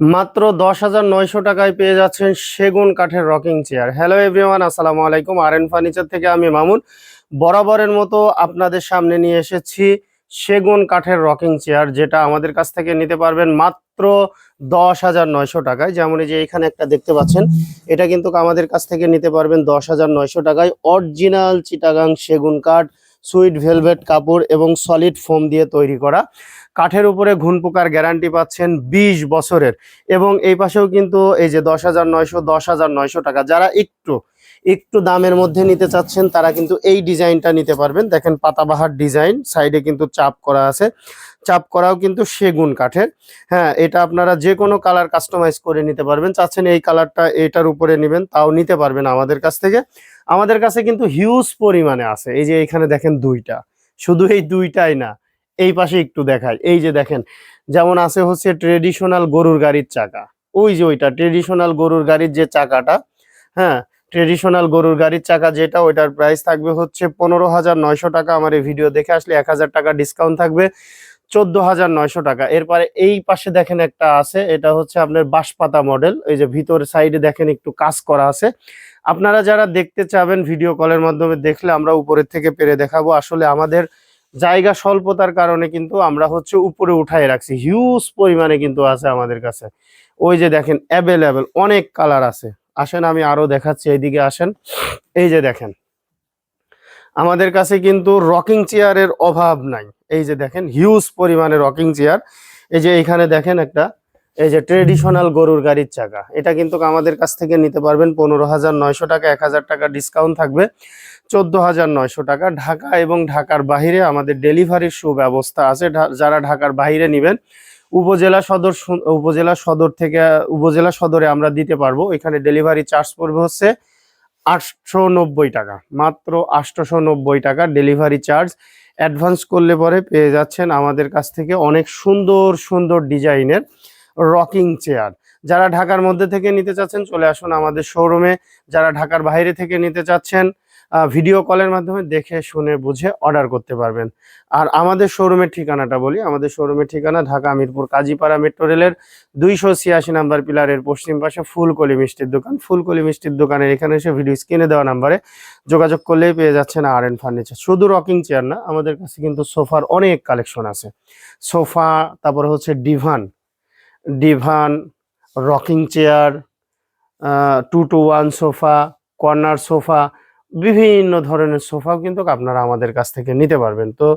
মাত্র দশ হাজার নয়শো টাকায় পেয়ে যাচ্ছেন সেগুন কাঠের রকিং চেয়ার হ্যালো এভরিওয়ান আসসালামু আলাইকুম। আর এন ফার্নিচার থেকে আমি মামুন। বরাবরের মতো আপনাদের সামনে নিয়ে এসেছি সেগুন কাঠের রকিং চেয়ার যেটা আমাদের কাছ থেকে নিতে পারবেন মাত্র দশ হাজার নয়শো টাকায়। যেমন যে এখানে একটা দেখতে পাচ্ছেন, এটা কিন্তু আমাদের কাছ থেকে নিতে পারবেন দশ হাজার নয়শো টাকায়। অরিজিনাল চিটাগাং সেগুন কাঠ সুইট ভেলভেট কাপড় এবং সলিড ফোম দিয়ে তৈরি করা। কাঠের উপরে ঘুন পোকার গ্যারান্টি পাচ্ছেন বিশ বছরের। এবং এই পাশেও কিন্তু এই যে দশ হাজার নয়শো, দশ হাজার নয়শো টাকা, যারা একটু একটু দামের মধ্যে নিতে চাচ্ছেন, তারা কিন্তু এই ডিজাইনটা নিতে পারবেন। দেখেন পাতাবাহার ডিজাইন, সাইডে কিন্তু চাপ করা আছে। চাপ করাও কিন্তু সেগুন কাঠের। হ্যাঁ এটা আপনারা যে কোনো কালার কাস্টমাইজ করে নিতে পারবেন। চাচ্ছেন এই কালারটা এটার উপরে নেবেন, তাও নিতে পারবেন আমাদের কাছ থেকে। আমাদের কাছে কিন্তু হিউজ পরিমাণে আছে। এই যে এখানে দেখেন দুইটা। শুধু এই দুইটাই না এই পাশে একটু দেখাই। এই যে দেখেন, যেমন আছে হচ্ছে ট্রেডিশনাল গরুর গাড়ির চাকা। ওই যে ওইটা ট্রেডিশনাল গরুর গাড়ির যে চাকাটা হ্যাঁ ট্রেডিশনাল গরুর গাড়ির চাকা যেটা, ওইটার প্রাইস থাকবে হচ্ছে পনেরো হাজার নয়শো টাকা। আমার এই ভিডিও দেখে আসলে এক হাজার টাকা ডিসকাউন্ট থাকবে, চোদ্দ হাজার নয়শো টাকা। এরপরে এই পাশে দেখেন একটা আছে, এটা হচ্ছে আপনার বাঁশপাতা মডেল এই যে ভিতর সাইডে দেখেন একটু কাজ করা আছে। আপনারা যারা দেখতে চাবেন ভিডিও কলের মাধ্যমে, দেখলে আমরা উপরের থেকে পেরে দেখাবো। আসলে আমাদের জায়গা স্বল্পতার কারণে কিন্তু আমরা হচ্ছে উপরে উঠাই রাখছি। হিউজ পরিমাণে কিন্তু আছে আমাদের কাছে। ওই যে দেখেন অ্যাভেলেবেল অনেক কালার আছে। আসেন, আমি আরও দেখাচ্ছি, এইদিকে আসেন। এই যে দেখেন, আমাদের কাছে কিন্তু রকিং চেয়ারের অভাব নাই। এই যে দেখেন হিউজ পরিমাণে রকিং চেয়ার এই যে এইখানে দেখেন একটা এই যে ট্রেডিশনাল গরুর গাড়ির চাকা, এটা কিন্তু আমাদের কাছ থেকে নিতে পারবেন পনেরো হাজার নয়শো টাকা, এক হাজার টাকা ডিসকাউন্ট থাকবে চোদ্দ হাজার নয়শো টাকা। ঢাকা এবং ঢাকার বাইরে আমাদের ডেলিভারির সুব্যবস্থা আছে। যারা ঢাকার বাইরে নেবেন, উপজেলা সদর উপজেলা সদর থেকে, উপজেলা সদরে আমরা দিতে পারব। এখানে ডেলিভারি চার্জ পড়বে হচ্ছে আটশো নব্বই টাকা, মাত্র আটশোশো টাকা ডেলিভারি চার্জ অ্যাডভান্স করলে পরে পেয়ে যাচ্ছেন আমাদের কাছ থেকে অনেক সুন্দর সুন্দর ডিজাইনের রকিং চেয়ার। যারা ঢাকার মধ্যে থেকে নিতে চাচ্ছেন, চলে আসুন আমাদের শোরুমে। যারা ঢাকার বাইরে থেকে নিতে চাচ্ছেন ভিডিও কলের মাধ্যমে দেখে, শুনে, বুঝে অর্ডার করতে পারবেন। আর আমাদের শোরুমের ঠিকানাটা বলি। আমাদের শোরুমের ঠিকানা ঢাকা মিরপুর কাজীপাড়া মেট্রো রেলের দুইশো ছিয়াশি নাম্বার পিলারের পশ্চিম পাশে ফুলকলি মিষ্টির দোকান। ফুলকলি মিষ্টির দোকানের এখানে এসে ভিডিও স্ক্রিনে দেওয়া নাম্বারে যোগাযোগ করলেই পেয়ে যাচ্ছেন আর এন ফার্নিচার শুধু রকিং চেয়ার না, আমাদের কাছে কিন্তু সোফার অনেক কালেকশন আছে। সোফা তারপরে হচ্ছে divan divan, rocking chair two two one sofa, corner sofa, বিভিন্ন ধরনের সোফাও কিন্তু আপনারা আমাদের কাছ থেকে নিতে পারবেন। তো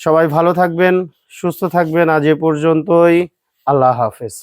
সবাই ভালো থাকবেন, সুস্থ থাকবেন। আজ এ পর্যন্তই। আল্লাহ হাফেজ।